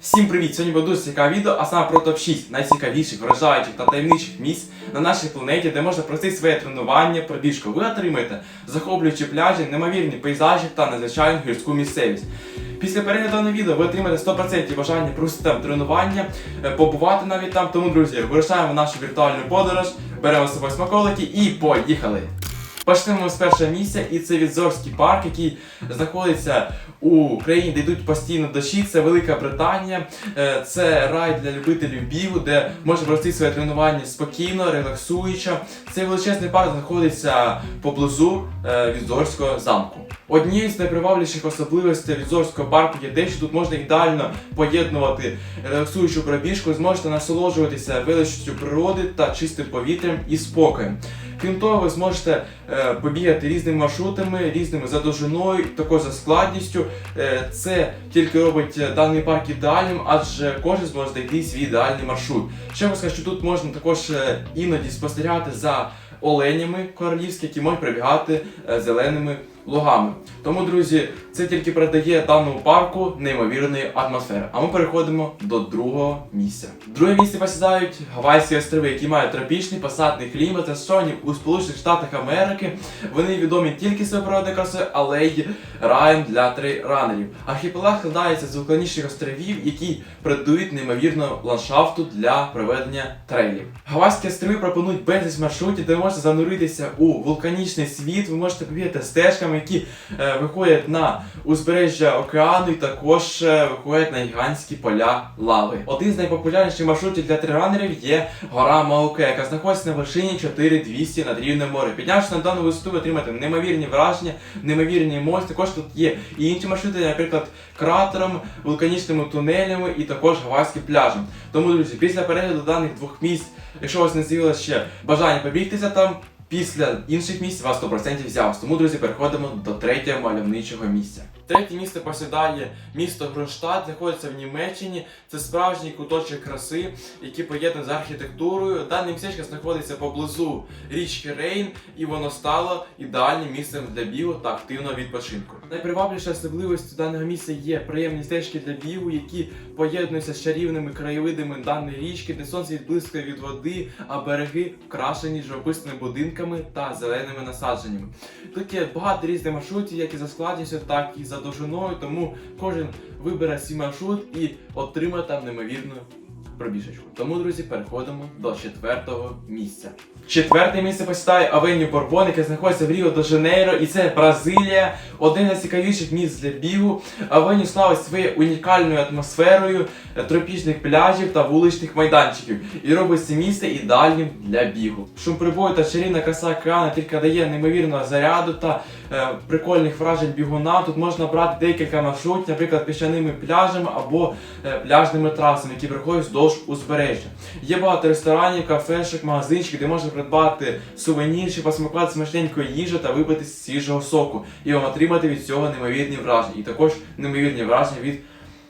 Всім привіт! Сьогодні буде дуже цікаве відео, а саме про топ-6 найцікавіших, вражаючих та таємничих місць на нашій планеті, де можна пройти своє тренування, пробіжку. Ви отримаєте захоплюючі пляжі, неймовірні пейзажі та надзвичайну гірську місцевість. Після перегляду даного відео ви отримаєте 100% бажання просто там тренування, е, побувати навіть там. Тому, друзі, вирушаємо в нашу віртуальну подорож, беремо з собою смаколики і поїхали! Почнемо з першого місця, і це Відзорський парк, який знаходиться у країні, де йдуть постійно дощі. Це Велика Британія. Е, Це рай для любителів бігу, де можна провести своє тренування спокійно, релаксуючо. Цей величезний парк знаходиться поблизу е, Відзорського замку. Однією з найпривабливіших особливостей Відзорського парку є те, що тут можна ідеально поєднувати релаксуючу пробіжку, зможете насолоджуватися величістю природи та чистим повітрям і спокоєм. Крім того, ви зможете е, побігати різними маршрутами, різними за довжиною, також за складністю. Е, це тільки робить е, даний парк ідеальним, адже кожен зможе знайти свій ідеальний маршрут. Ще скажу, що тут можна також іноді спостерігати за оленями королівські, які можуть прибігати зеленими лугами. Тому, друзі, це тільки передає даному парку неймовірної атмосфери. А ми переходимо до другого місця. Друге місце посідають Гавайські острови, які мають тропічний пасатний клімат, розташовані у Сполучених Штатах Америки. Вони відомі тільки своєю природною красою, але й раєм для трейранерів. Архіпелаг складається з вулканічних островів, які придають неймовірного ландшафту для проведення трейлів. Гавайські острови пропонують безліч маршрутів, де можете зануритися у вулканічний світ. Ви можете побігати стежками, які е, виходять на узбережжя океану і також е, виходять на гігантські поля лави. Один з найпопулярніших маршрутів для триранерів є гора Мауке, яка знаходиться на вершині 4200 над рівнем моря. Піднявшись на дану висоту, ви отримаєте неймовірні враження, неймовірні емоції. Також тут є і інші маршрути, наприклад, кратером, вулканічними тунелями і також гавайським пляжем. Тому, друзі, після перегляду даних двох місць, якщо у вас не з'явилося ще бажання побігтися там. Після інших місць вас 100% взялось. Тому, друзі, переходимо до третього мальовничого місця. Третє місце посідає місто Гронштадт, знаходиться в Німеччині. Це справжній куточок краси, який поєднаний з архітектурою. Дане містечко знаходиться поблизу річки Рейн, і воно стало ідеальним місцем для бігу та активного відпочинку. Найпривабливіша особливістю даного місця є приємні стежки для бігу, які поєднуються з чарівними краєвидами даної річки, де сонце відблискує від води, а береги вкрашені живописними будинками та зеленими насадженнями. Тут є багато різних маршрутів, як і за складністю, так і за довжиною, тому кожен вибере свій маршрут і отримає там неймовірну пробіжечку. Тому, друзі, переходимо до четвертого місця. Четверте місце посідає Авеню Борбон, яке знаходиться в Ріо де Жанейро, і це Бразилія, один з найцікавіших місць для бігу. Авеню славить своєю унікальною атмосферою е, тропічних пляжів та вуличних майданчиків і робить це місце ідеальним для бігу. Шум прибою та чарівна краса океану тільки дає неймовірного заряду та е, прикольних вражень бігунам. Тут можна брати декілька маршрутів, наприклад, піщаними пляжами або е, пляжними трасами, які проходять вздовж узбережжя. Є багато ресторанів, кафешок, магазинчиків, де можна придбати сувенірчі, посмакувати смачненької їжі та випити свіжого соку. І отримати від цього неймовірні враження. І також неймовірні враження від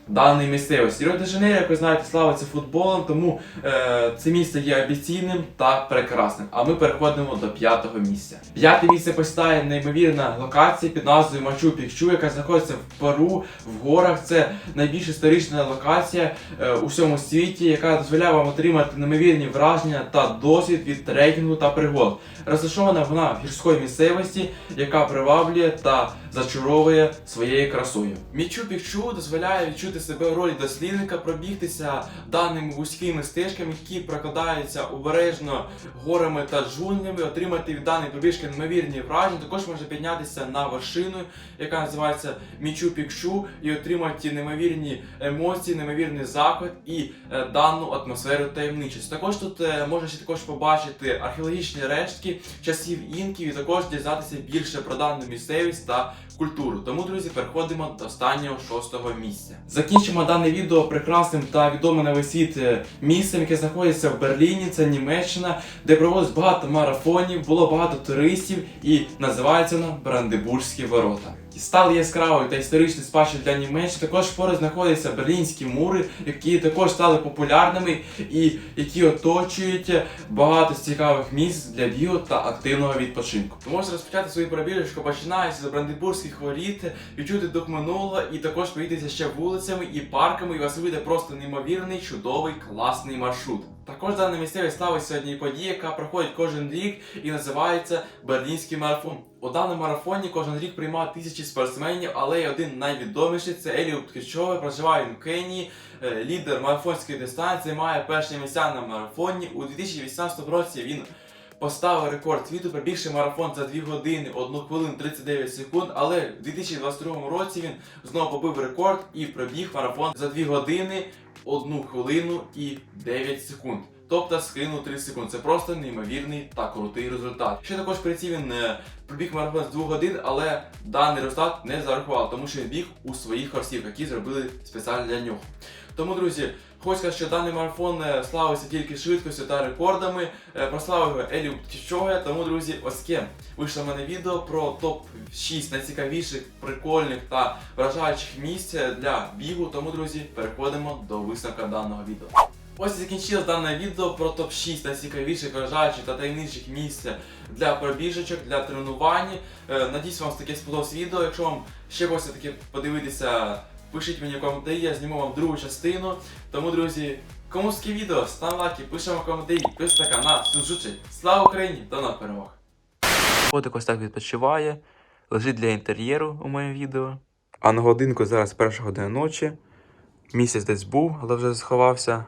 даної місцевості. Рио де Жанейро, як ви знаєте, славиться футболом, тому е, це місце є амбіційним та прекрасним. А ми переходимо до п'ятого місця. П'яте місце посідає неймовірна локація під назвою Мачу Пікчу, яка знаходиться в Перу, в горах. Це найбільш історична локація е, у всьому світі, яка дозволяє вам отримати неймовірні враження та досвід від трекінгу та пригод. Розташована вона в гірської місцевості, яка приваблює та зачаровує своєю красою. Мічу Пікчу дозволяє відчути себе у ролі дослідника, пробігтися даними вузькими стежками, які прокладаються обережно горами та джунглями, отримати від даної пробіжки неймовірні враження. Також можна піднятися на вершину, яка називається Мічу Пікчу, і отримати неймовірні емоції, неймовірний захват і е, дану атмосферу таємничості. Також тут е, можна ще також побачити археологічні рештки часів інків і також дізнатися більше про дану місцевість та культуру. Тому, друзі, переходимо до останнього шостого місця. Закінчимо дане відео прекрасним та відомим на весь світ е, місцем, яке знаходиться в Берліні. Це Німеччина, де проводить багато марафонів, було багато туристів і називається воно Брандебурзькі ворота. Стали яскравою та історичною спадщиною для Німеччини. Також поруч знаходяться берлінські мури, які також стали популярними і які оточують багато цікавих місць для бігу та активного відпочинку. Ви розпочати свою пробіжечку, починаючи з Бранденбурзьких воріт, відчути дух минулого і також проїдеться ще вулицями і парками, і вас вийде просто неймовірний, чудовий, класний маршрут. Також дана місцевість ставить сьогодні подія, яка проходить кожен рік і називається Берлінський марафон. У даному марафоні кожен рік приймав тисячі спортсменів, але й один найвідоміший це Еліо Ткачове, проживає в Кенії, е, лідер марафонської дистанції, має перші місця на марафоні. У 2018 році він поставив рекорд світу, пробігши марафон за 2 години, 1 хвилину 39 секунд, але в 2022 році він знову побив рекорд і пробіг марафон за 2 години, 1 хвилину і 9 секунд. Тобто скинув 3 секунд. Це просто неймовірний та крутий результат. Ще також при цій він е, пробіг марафон з 2 годин, але даний результат не зарахував, тому що він біг у своїх хорсів, які зробили спеціально для нього. Тому, друзі, хочу сказати, що даний марафон е, славиться тільки швидкістю та рекордами. Е, Прославив Еліу Птічове. Тому, друзі, ось таке вийшло в мене відео про топ-6 найцікавіших, прикольних та вражаючих місць для бігу. Тому, друзі, переходимо до висновка даного відео. Ось і закінчилось дане відео про топ-6 найцікавіших, вражаючих та таємничих місць для пробіжечок, для тренувань. Е, Надіюсь, вам таке сподобалось відео. Якщо вам ще хочеться таке подивитися, пишіть мені в коментарі, я зніму вам другу частину. Тому, друзі, кому таке відео, став лайки, пишемо коментарі, підписуйтесь на канал. Всім. Слава Україні! До нових перемог! Котик ось так відпочиває, лежить для інтер'єру у моєму відео. А на годинку зараз перша година ночі. Місяць десь був, але вже сховався.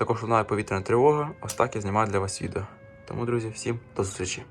Також лунає повітряна тривога. Ось так я знімаю для вас відео. Тому, друзі, всім до зустрічі.